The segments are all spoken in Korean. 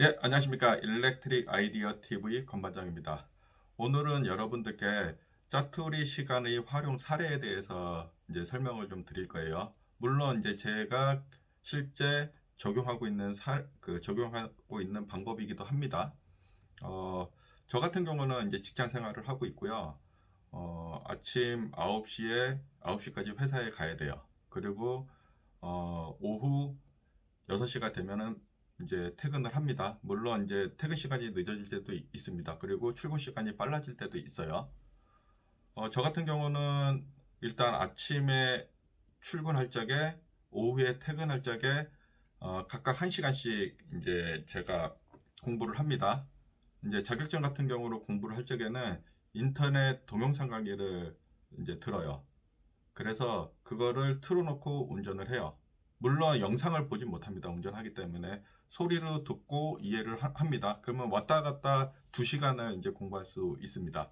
예, 안녕하십니까. 일렉트릭 아이디어 TV 건반장입니다. 오늘은 여러분들께 짜투리 시간의 활용 사례에 대해서 이제 설명을 좀 드릴 거예요. 물론 이제 제가 실제 적용하고 있는 사, 그 적용하고 있는 방법이기도 합니다. 어, 저 같은 경우는 이제 직장 생활을 하고 있고요. 어, 아침 9시에 9시까지 회사에 가야 돼요. 그리고 어, 오후 6시가 되면은 이제 퇴근을 합니다. 물론 이제 퇴근 시간이 늦어질 때도 있- 있습니다. 그리고 출근 시간이 빨라질 때도 있어요. 어, 저 같은 경우는 일단 아침에 출근할 적에 오후에 퇴근할 적에 어, 각각 1시간씩 이제 제가 공부를 합니다. 이제 자격증 같은 경우로 공부를 할 적에는 인터넷 동영상 강의를 이제 들어요. 그래서 그거를 틀어놓고 운전을 해요. 물론 영상을 보진 못합니다. 운전하기 때문에 소리로 듣고 이해를 하- 합니다. 그러면 왔다 갔다 2시간을 이제 공부할 수 있습니다.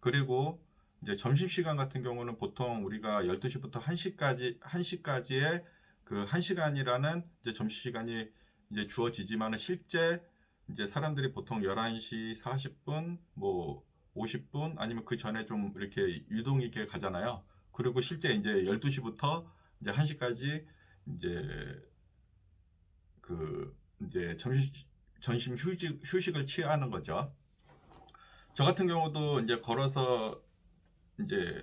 그리고 이제 점심시간 같은 경우는 보통 우리가 12시부터 1시까지, 1시까지의 그 1시간이라는 이제 점심시간이 이제 주어지지만은 실제 이제 사람들이 보통 11시 40분, 뭐 50분 아니면 그 전에 좀 이렇게 유동 있게 가잖아요. 그리고 실제 이제 12시부터 이제 1시까지 이제 그 이제 점심 점심 휴식 휴식을 취하는 거죠. 저 같은 경우도 이제 걸어서 이제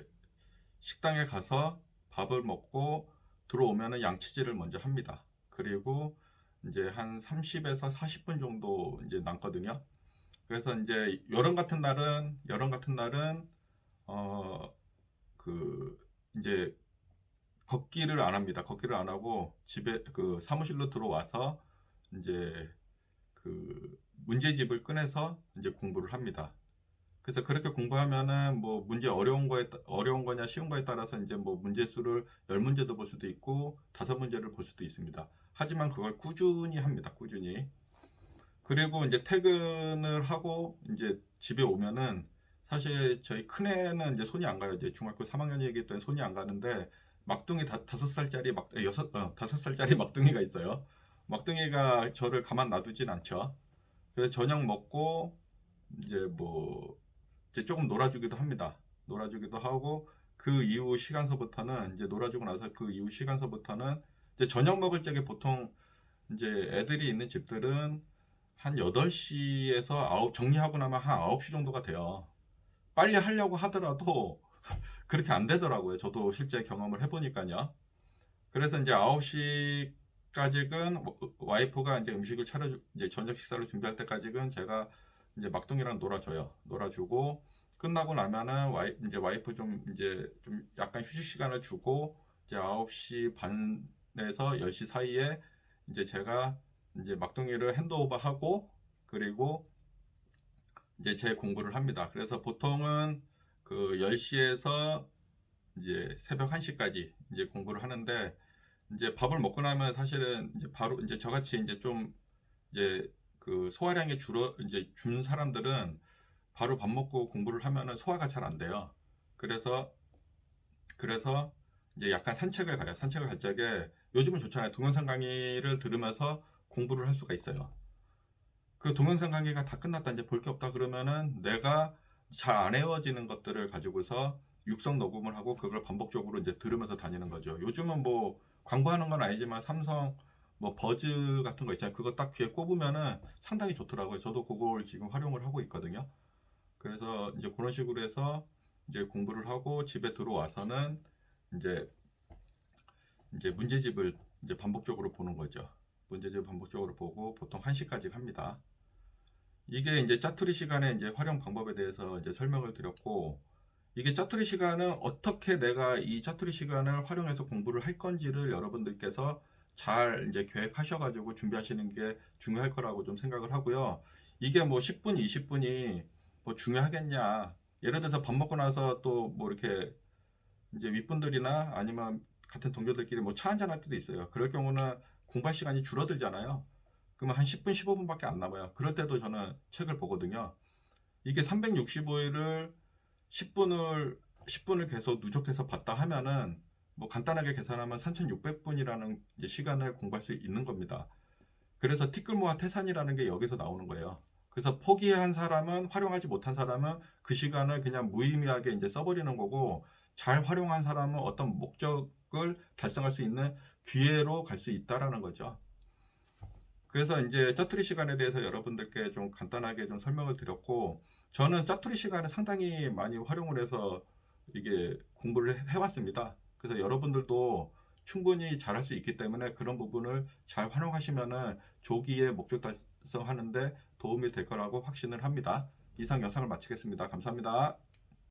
식당에 가서 밥을 먹고 들어오면은 양치질을 먼저 합니다. 그리고 이제 한 30에서 40분 정도 이제 남거든요. 그래서 이제 여름 같은 날은 여름 같은 날은 어 그 이제 걷기를 안 합니다. 걷기를 안 하고 집에 그 사무실로 들어와서 이제 그 문제집을 꺼내서 이제 공부를 합니다. 그래서 그렇게 공부하면은 뭐 문제 어려운 거에 따- 어려운 거냐 쉬운 거에 따라서 이제 뭐 문제 수를 10문제도 볼 수도 있고 다섯 문제를 볼 수도 있습니다. 하지만 그걸 꾸준히 합니다. 꾸준히. 그리고 이제 퇴근을 하고 이제 집에 오면은 사실 저희 큰애는 이제 손이 안 가요. 이제 중학교 3학년이기 때문에 손이 안 가는데 막둥이 다, 다섯 살짜리 막 에, 여섯 어, 다섯 살짜리 막둥이가 있어요. 막둥이가 저를 가만 놔두진 않죠. 그래서 저녁 먹고 이제 뭐 이제 조금 놀아주기도 합니다. 놀아주기도 하고 그 이후 시간서부터는 이제 놀아주고 나서 그 이후 시간서부터는 이제 저녁 먹을 적에 보통 이제 애들이 있는 집들은 한 8시에서 아홉 정리하고 나면 한 9시 정도가 돼요. 빨리 하려고 하더라도 그렇게 안 되더라고요. 저도 실제 경험을 해보니까요. 그래서 이제 9시까지는 와이프가 이제 음식을 차려 이제 저녁 식사를 준비할 때까지는 제가 이제 막둥이랑 놀아줘요. 놀아주고 끝나고 나면은 와이 이제 와이프 좀 이제 좀 약간 휴식 시간을 주고 이제 9시 반에서 10시 사이에 이제 제가 이제 막둥이를 핸드오버 하고 그리고 이제 제 공부를 합니다. 그래서 보통은 그 10시에서 이제 새벽 1시까지 이제 공부를 하는데 이제 밥을 먹고 나면 사실은 이제 바로 이제 저같이 이제 좀 이제 그 소화량이 줄어 이제 준 사람들은 바로 밥 먹고 공부를 하면은 소화가 잘 안 돼요. 그래서 그래서 이제 약간 산책을 가요. 산책을 갈 적에 요즘은 좋잖아요. 동영상 강의를 들으면서 공부를 할 수가 있어요. 그 동영상 강의가 다 끝났다 이제 볼 게 없다 그러면은 내가 잘 안 외워지는 것들을 가지고서 육성 녹음을 하고 그걸 반복적으로 이제 들으면서 다니는 거죠. 요즘은 뭐 광고하는 건 아니지만 삼성 뭐 버즈 같은 거 있잖아요. 그거 딱 귀에 꼽으면은 상당히 좋더라고요. 저도 그걸 지금 활용을 하고 있거든요. 그래서 이제 그런 식으로 해서 이제 공부를 하고 집에 들어와서는 이제 이제 문제집을 이제 반복적으로 보는 거죠. 문제집 반복적으로 보고 보통 1시까지 합니다. 이게 이제 짜투리 시간에 이제 활용 방법에 대해서 이제 설명을 드렸고 이게 짜투리 시간은 어떻게 내가 이 짜투리 시간을 활용해서 공부를 할 건지를 여러분들께서 잘 이제 계획하셔가지고 준비하시는 게 중요할 거라고 좀 생각을 하고요. 이게 뭐 10분, 20분이 뭐 중요하겠냐. 예를 들어서 밥 먹고 나서 또 뭐 이렇게 이제 윗분들이나 아니면 같은 동료들끼리 뭐 차 한잔 할 때도 있어요. 그럴 경우는 공부할 시간이 줄어들잖아요. 그러면 한 10분, 15분밖에 안 남아요. 그럴 때도 저는 책을 보거든요. 이게 365일을 10분을 10분을 계속 누적해서 봤다 하면은 뭐 간단하게 계산하면 3,600분이라는 시간을 공부할 수 있는 겁니다. 그래서 티끌모아 태산이라는 게 여기서 나오는 거예요. 그래서 포기한 사람은 활용하지 못한 사람은 그 시간을 그냥 무의미하게 이제 써버리는 거고 잘 활용한 사람은 어떤 목적을 달성할 수 있는 기회로 갈 수 있다라는 거죠. 그래서 이제 짜투리 시간에 대해서 여러분들께 좀 간단하게 좀 설명을 드렸고 저는 짜투리 시간을 상당히 많이 활용을 해서 이게 공부를 해- 해왔습니다. 그래서 여러분들도 충분히 잘할 수 있기 때문에 그런 부분을 잘 활용하시면은 조기에 목적 달성하는데 도움이 될 거라고 확신을 합니다. 이상 영상을 마치겠습니다. 감사합니다.